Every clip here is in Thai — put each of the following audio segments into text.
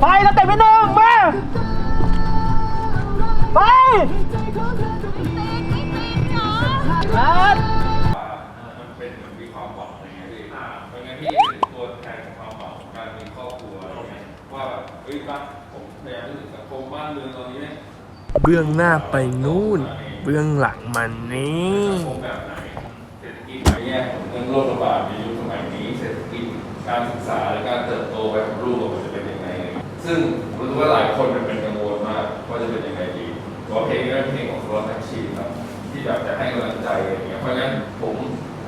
แต่แรกนะครับ ไปแล้วเต็มไปหนึ่งมาไปนัดมันเป็นเหมือนมีความหวังอะไรเงี้ยพี่เพราะงั้นพี่เป็นตัวแทนของความหวังของการมีครอบครัวอะไรเงี้ยว่าแบบเฮ้ยบ้านผมพยายามนึกถึงสังคมบ้านเมืองตอนนี้เนี่ยเบื้องหน้าไปนู่น เบื้องหลังมันนี่สังคมแบบไหนเศรษฐกิจในแง่ของเรื่องโรคระบาดในยุคสมัยนี้เศรษฐกิจการศึกษาและการเติบโตไปของลูกมัน ซึ่งรู้ว่าหลายคนมันเป็นกังวลมากว่าจะเป็นยังไงดีเพราะเพลงนี้เป็นเพลงของสโลแท็กซี่ครับที่แบบจะให้กำลังใจอะไรเงี้ยเพราะงั้นผม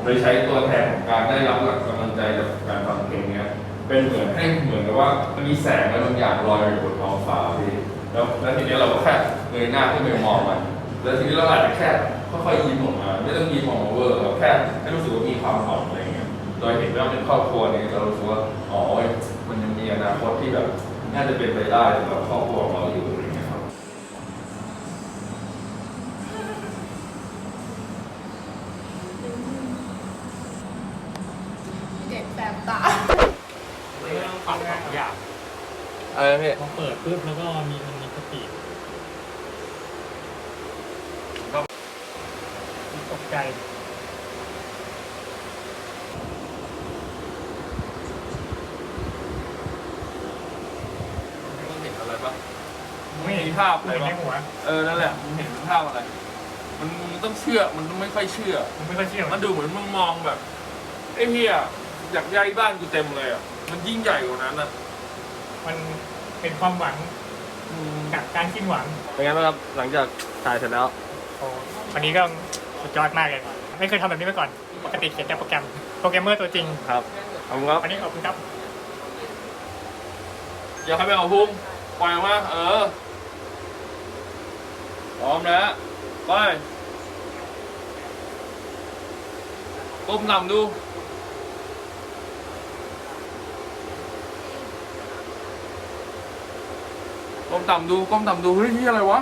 เลยใช้ตัวแทนของการได้รับหลักกำลังใจจากการฟังเพลงเนี้ยเป็นเหมือนให้เหมือนกับว่ามันมีแสงอะไรบางอย่างลอยอยู่บนท้องฟ้าพี่แล้วแล้วทีนี้เราก็แค่เงยหน้าขึ้นไปมองมันแล้วทีนี้เราอาจจะแค่ค่อยๆยิ้มออกมาไม่ต้องยิ้มออกมาเวอร์เราแค่ให้รู้สึกว่ามีความหวังอะไรเงี้ยโดยเห็นว่าเป็นครอบครัวเนี้เรารู้สึกว่าอ๋อมันยังมีอนาคตที่แบบ น่าจะเป็นไปได้สำหรับครอบครัวของเราอยู่อะไรเงี้ยครับเด็กแสบตาปรับสองอย่างอะไรพี่พอเปิดปุ๊บแล้วก็มีมันมีสปีดตกใจ เห็นอะไรปะ ไม่เห็น มี ภาพอะไรเห็นปะในหัวเออนั่นแหละมึงเห็นภาพอะไร มันมันต้องเชื่อมันต้องไม่ค่อยเชื่อมันไม่ค่อยเชื่อมันดูเหมือนมึงมองแบบไอ้เฮียอยากย้ายบ้านกูเต็มเลยอะมันยิ่งใหญ่กว่านั้นอะมันเป็นความหวังกับการสิ้นหวังเป็นไงบ้างครับหลังจากถ่ายเสร็จแล้ว โอ้วันนี้ก็สุดยอดมากเลย ไม่เคยทำแบบนี้มาก่อน ปกติเขียนแต่โปรแกรม โปรแกรมเมอร์ตัวจริง ครับขอบคุณครับ วันนี้ขอบคุณครับ อย่าให้ไปเอาพุ่มปล่อยออกมาเออ พร้อมแล้วไปก้มต่ำดูก้มต่ำดูก้มต่ำดูเฮ้ยนี่อะไรวะ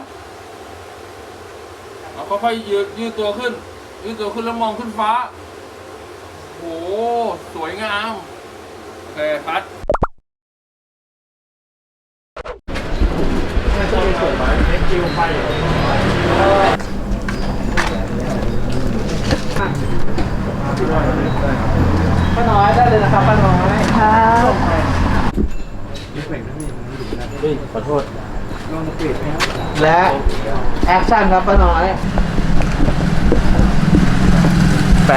เอาค่อยๆยืดยืดตัวขึ้น ยืดตัวขึ้นแล้วมองขึ้นฟ้าโอ้โหสวยงาม โอเคคัดป้ ป้าน้อยได้เลยนะครับป้าน้อยครับขอโทษ และแอคชั่นครับป้าน้อย แปร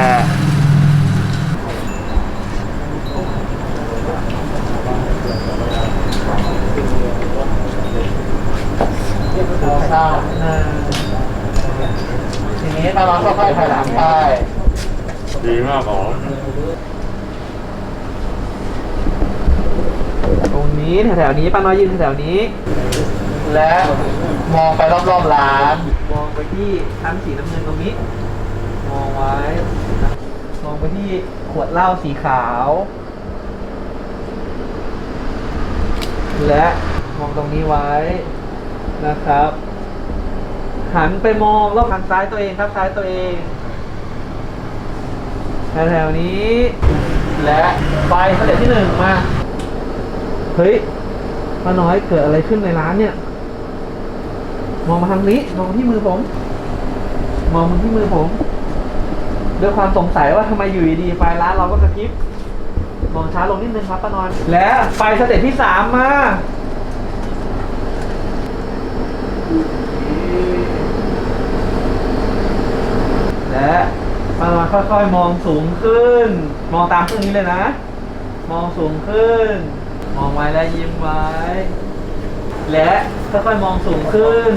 ครับ ทีนี้ป้าน้อยค่อยๆถอยหลังไป ดีมากหรอตรงนี้แถวๆนี้ป้าน้อยยืนแถวๆนี้ และมองไปรอบๆร้าน มองไปที่ชั้นสีน้ำเงินตรงนี้ มองไว้นะมองไปที่ขวดเหล้าสีขาว และมองตรงนี้ไว้นะครับ หันไปมองรอบทางซ้ายตัวเองครับซ้ายตัวเองแถวๆนี้ และไปสเต็ปที่หนึ่งมาเฮ้ยป้าน้อยเกิดอะไรขึ้นในร้านเนี่ย มองมาทางนี้มองที่มือผม มองมาที่มือผมด้วยความสงสัยว่าทำไมอยู่ดีๆไฟร้านเราก็กระพริบมองช้าลงนิดนึงครับป้าน้อยและไปสเต็ปที่สามมา และ ป้าค่อยๆมองสูงขึ้น มองตามเครื่องนี้เลยนะ มองสูงขึ้น มองไว้และยิ้มไว้ และค่อยๆมองสูงขึ้น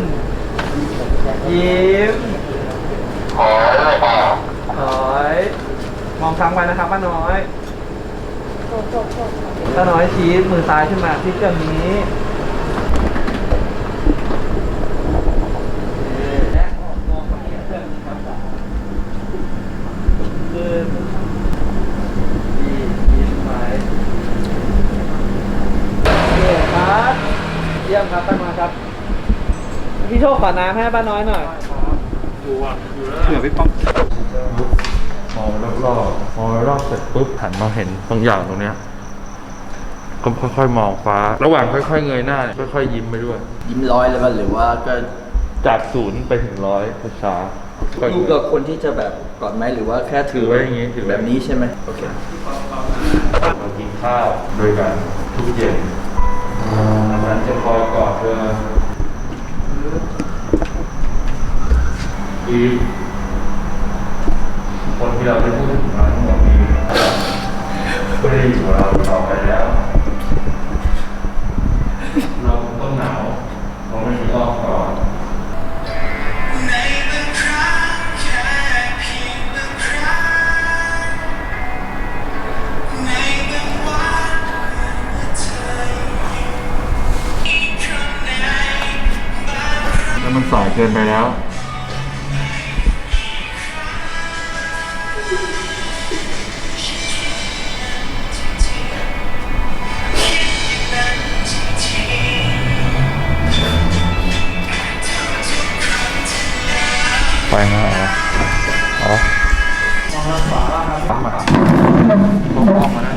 ยิ้มถอยมองค้างไว้นะครับป้าน้อยป้าน้อยชี้มือซ้ายขึ้นมาที่เครื่องนี้และมองไปที่เครื่องนี้ครับขึ้นยิ้มยิ้มไว้ โอเคครับ เยี่ยมครับป้าน้อยครับ พี่ โชคขอน้ำให้ป้าน้อยหน่อยดูอะอยู่แล้วเผื่อพี่ป้อมมองรอบๆมองรอบเสร็จปุ๊บหันมาเห็นบางอย่างตรงเนี้ยก็ค่อยๆมองฟ้า ระหว่างค่อยๆเงยหน้าเนี่ยค่อยๆยิ้มไปด้วย ยิ้มร้อยเลยป่ะหรือว่าก็จากศูนย์ไปถึงร้อยช้าๆค่อยๆ ดูกับคนที่จะแบบก่อนไหมหรือว่าแค่ถือไว้อย่างงี้ถือไว้ แบบนี้ใช่ไหมโอเค มากินข้าวด้วยกันทุกเย็นฉันจะคอยกอดเธอีฟคนที่เราได้พูดถึงมาทั้งหมดนี้ไม่ได้อยู่กับเราต่อไปแล้ว เราต้องหนาวเราไม่มีอ้อมกอดแล้วมันสายเกินไปแล้ว ไปนะอ๋ออ๋อมองมาออกมาได้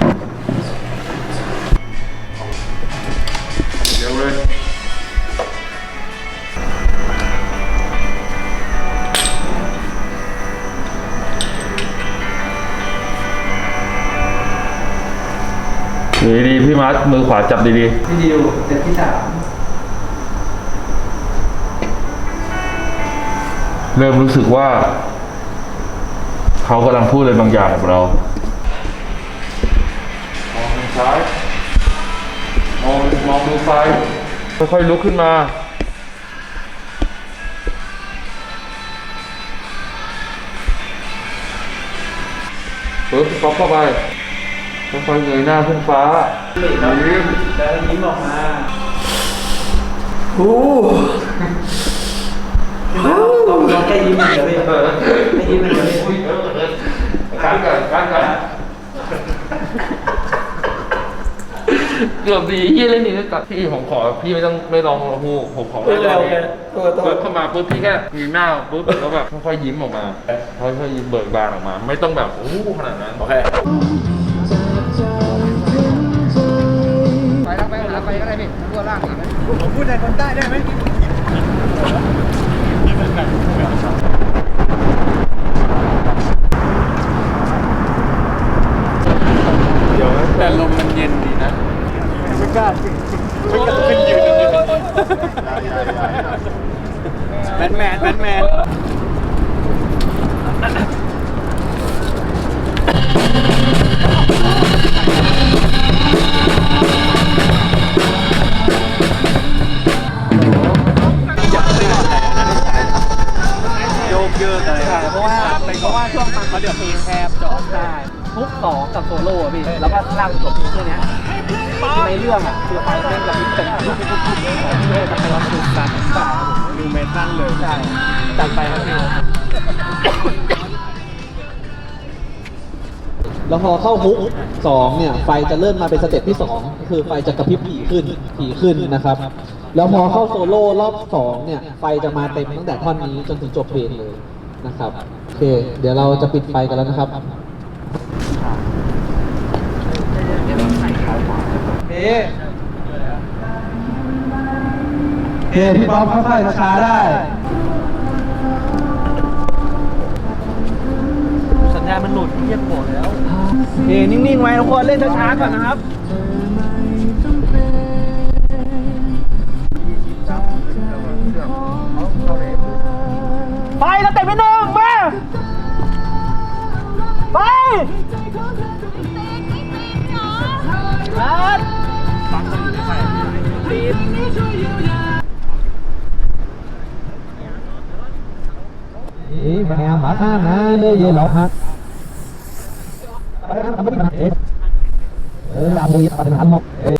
เดี๋ยวเลยดีๆพี่มาร์ทมือขวาจับดีพี่ดิวเซตที่สาม เริ่มรู้สึกว่า เขากำลังพูดอะไรบางอย่างกับเรา มองทางซ้าย มองมองมือซ้าย ค่อยๆลุกขึ้นมา ปึ๊บป๊อปเข้าไปค่อยๆเงยหน้าขึ้นฟ้ายิ้มแล้วยิ้มออกมาต้องลองแค่ยิ้มอย่างเดียวพี่ไม่ยิ้มเดียวพี่การกันการกันเกือบดียี่เล่นนี่กับพี่ผมขอพี่ไม่ต้องไม่ลองหูผมขอเออโอเคโทษโทษเปิดเข้ามาปุ๊บพี่แค่มีหน้าปุ๊บแล้วแบบค่อยยิ้มออกมาค่อยๆยิ้มเบิกบานออกมา ไม่ต้องแบบโอ้โหขนาดนั้นโอเคไปแล้วไปหาไปก็ได้พี่ตัวล่างผมพูดในคนใต้ได้ไหม เยอะเลยใช่เพราะว่าเป็นเพราะว่าช่วงมันเขาเดือดเพลงแคบจอดได้ทุกสองกับโซโล่อะพี่แล้วก็ลากจบเพลงแค่เนี้ยในเรื่องอะคือไฟแม่งกับพิเศษทุกทุกทุกทุกของที่เลยจะไปรับดูกันใช่ดูเมทัลเลยใช่จัดไปครับพี่แล้วพอเข้าฮุกสองเนี่ยไฟจะเริ่มมาเป็นสเต็ปที่สองก็คือไฟจะกระพริบผีขึ้นผีขึ้นนะครับ แล้วพอเข้าโซโล่รอบสองเนี่ยไฟจะมาเต็มตั้งแต่ท่อนนี้จนถึงจบเพลงเลย นะครับโอเค เดี๋ยวเราจะปิดไฟกันแล้วนะครับเฮ้เฮ้พี่บ๊อบค่อยๆช้าๆได้ สัญญาณมันหลุดที่เรียกโกรธแล้วเฮ้นิ่งๆไว้ทุกคนเล่นช้าๆก่อนนะครับ นะเลยเหรอฮะเออทำไม่ได้เออเออทำดีทำทำหมดเออ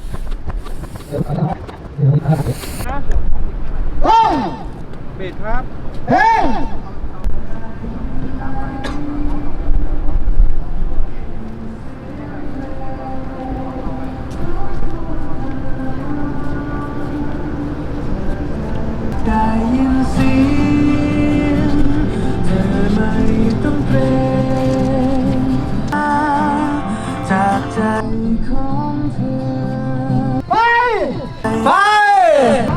เออเฮ้ยปิดครับเฮ้ย ไ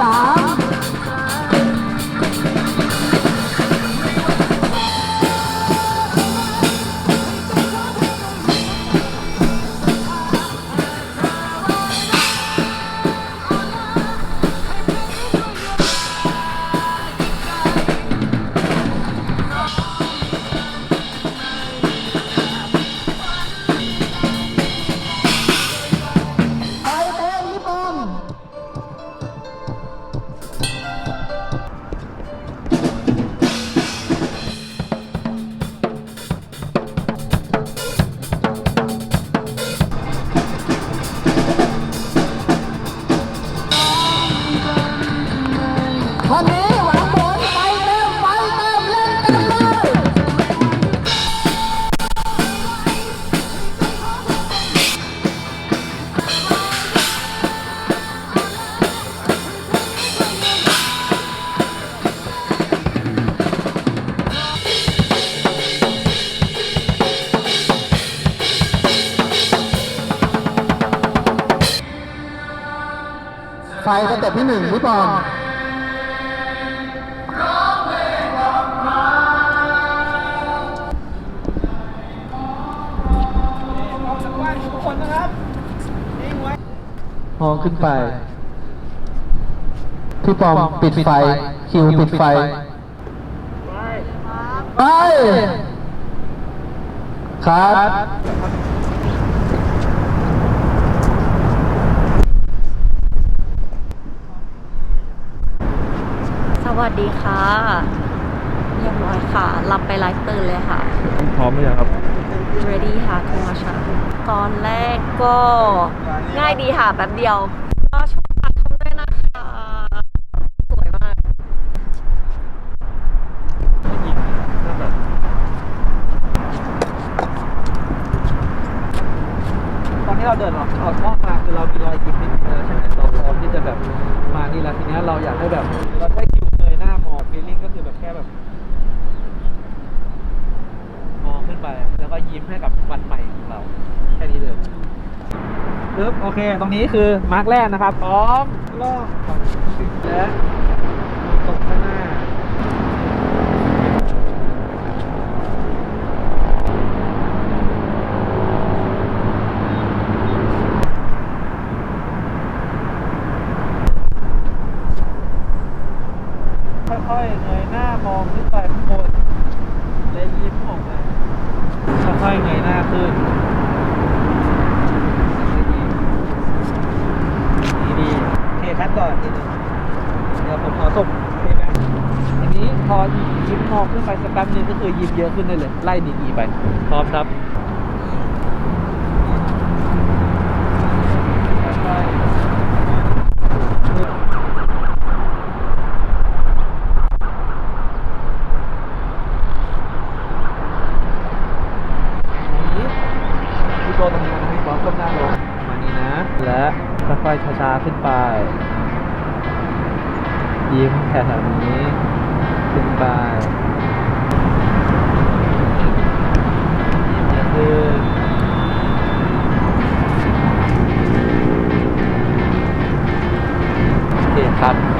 ป ไฟสเต็ปที่หนึ่งพี่ปองมองขึ้นไป พี่ปอมปิดไฟ คิวปิดไฟ ไป ครับ วัสดีค่ะเรียบร้อยค่ะรับไปไลฟ์ตื่นเลยค่ะ พร้อมหรือยังครับ ready ค่ะโทรมาชาตอนแรกก็ง่ายดีค่ะแป๊บเดียว ก็ช่วยฝากทำด้วยนะคะ สวยมากตอนนี้เราเดินออกออกนอกมาคือเรามีรอยยิ้มนิดนึงแล้วใช่ไหมเราพร้อมที่จะแบบมานี่แล้วทีเนี้ยเราอยากให้แบบเราได้ คือแบบแค่แบบ มองขึ้นไป แล้วก็ยิ้มให้กับวันใหม่ของเรา แค่นี้เลยปึ๊บโอเค ตรงนี้คือมาร์กแรกนะครับพร้อมลอกและตรงข้างหน้า ค่อยๆเงยหน้า มองขึ้นไปข้างบนและยิ้มออกมาค่อยๆเงยหน้าขึ้นดีดีๆโอเคคัดก่อนทีหนึงเดี๋ยวผมขอส่งเพลงแบ็คอันนี้พอยิ้มมองขึ้นไปสักแป๊บนึงก็คือยิ้มเยอะขึ้นได้เลย ไล่ดีๆไปพร้อมครับค่อยๆ นี้พี่โตตรงนี้นะพี่บอสก้มหน้าลงมานี้นะ และค่อยๆช้าๆขึ้นไป ยิ้มแถวๆนี้ ขึ้นไปยิ้มเยอะขึ้นโอเคครับ